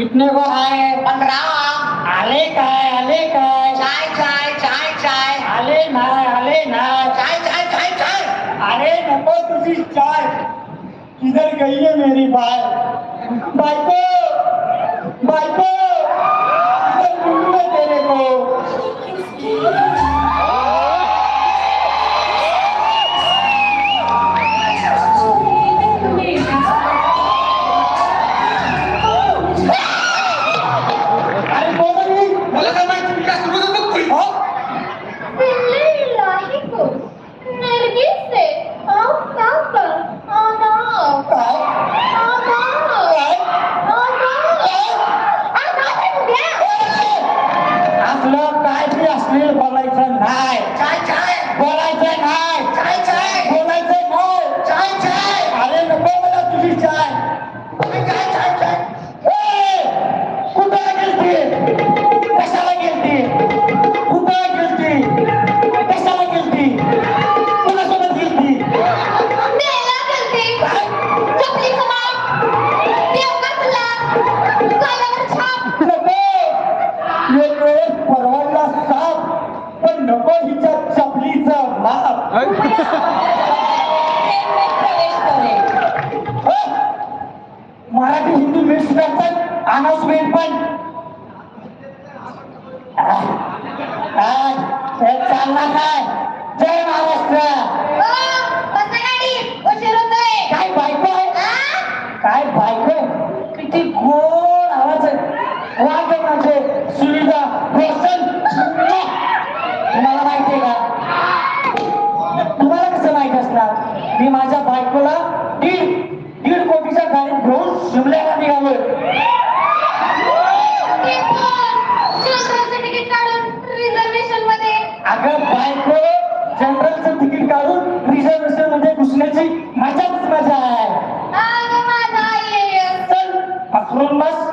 इतने को आए पंधरा आले काय आले काय चाय चाय चाय चाय आले नाय आले नाय चाय चाय चाय चाय अरे नको तुझी चाय इधर गई है मेरी बाय बाइको बाइको। मराठी हिंदू मिक्स करतात अनाउन्समेंट पण चालला काय? जय महाराष्ट्र. काय बायको आहे? काय बायको? किती गोड आवाज आहे. वाद माझे सुविधा रोशन तुम्हाला माहिती आहे का? तुम्हाला कसं माहीत असणार? मी माझ्या बायकोला दीड घेऊन शिमल्याला निघाले अगं बायको जनरलचं तिकीट काढून रिझर्वेशनमध्ये घुसण्याची मजाच मजा आहे. चल पकडून बस.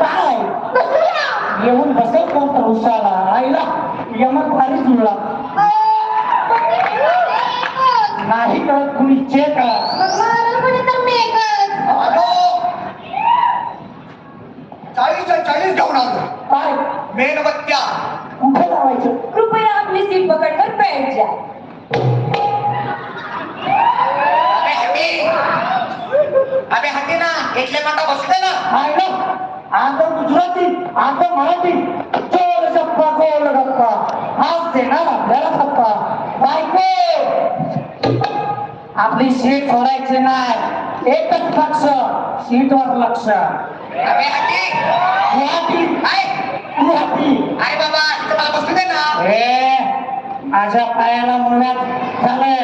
काय? येऊन बसेल कोणता हुशाला आईला यमक भारी जुळला. हो. नाही कळत कुणी का चाळीस घेऊन आलो काय? मेणबत्त्या. कुठे लावायचं? कृपया आपली सीट पकडकर बैठ जा. अबे हटी ना इथले माटा बसले ना. ना. आता गुजराती आता मराठी. चोर गप्पा गोल गप्पा. देणार आपल्याला गप्पा बायको! आपली सीट सोडायची नाही. एकच लक्ष सीटवर लक्ष. Tapi hati. Dua hati. Hai. Dua hati. Hai Bapak, kita malah pasti na. Eh. Asa kaya lah mulat. Sale.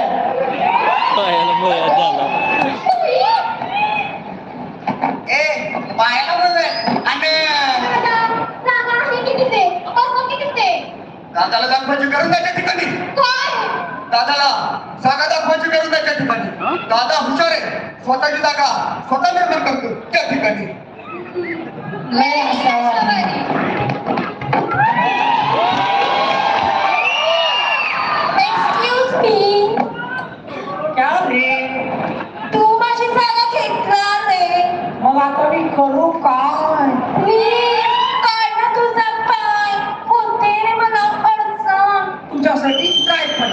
Kaya lah mulat jalan. Eh, kaya lah mulat. Ane. दादाला दाखवायची गरज नाही त्या ठिकाणी दादाला जागा दाखवायची गरज नाही त्या ठिकाणी दादा हुशार आहे स्वतःची जागा स्वतः निर्माण करतो त्या ठिकाणी लय हसावं लागणार तू माझी जागा घेतलास आहे मला तरी करू काय प्लीज काढ ना तुझा पाय होते मला अडचण तुझ्यासाठी काय पण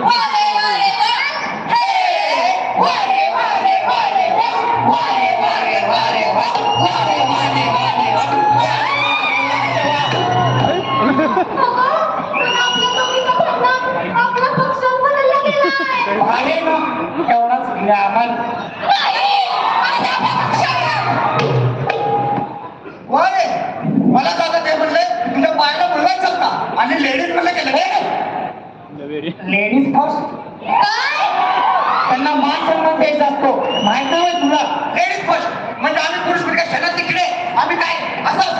वारे आणि लेडीज म्हणलं केलं हे लेडीज फर्स्ट त्यांना मान सन्मान द्यायचा असतो. माहिती आहे तुला. लेडीज फर्स्ट म्हणजे आम्ही पुरुष मिळका तिकडे. आम्ही काय? असं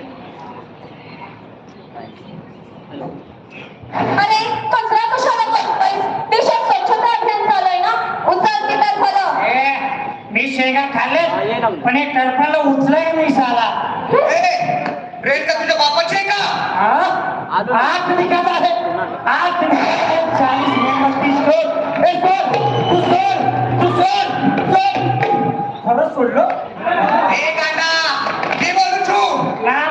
पण हे टर्फाला उचलाय नाही साला का? तुझ्या का आठ निघत आहे. आठ चाळीस मेणबत्ती सोड सोडलो? ए ते बोलू लहान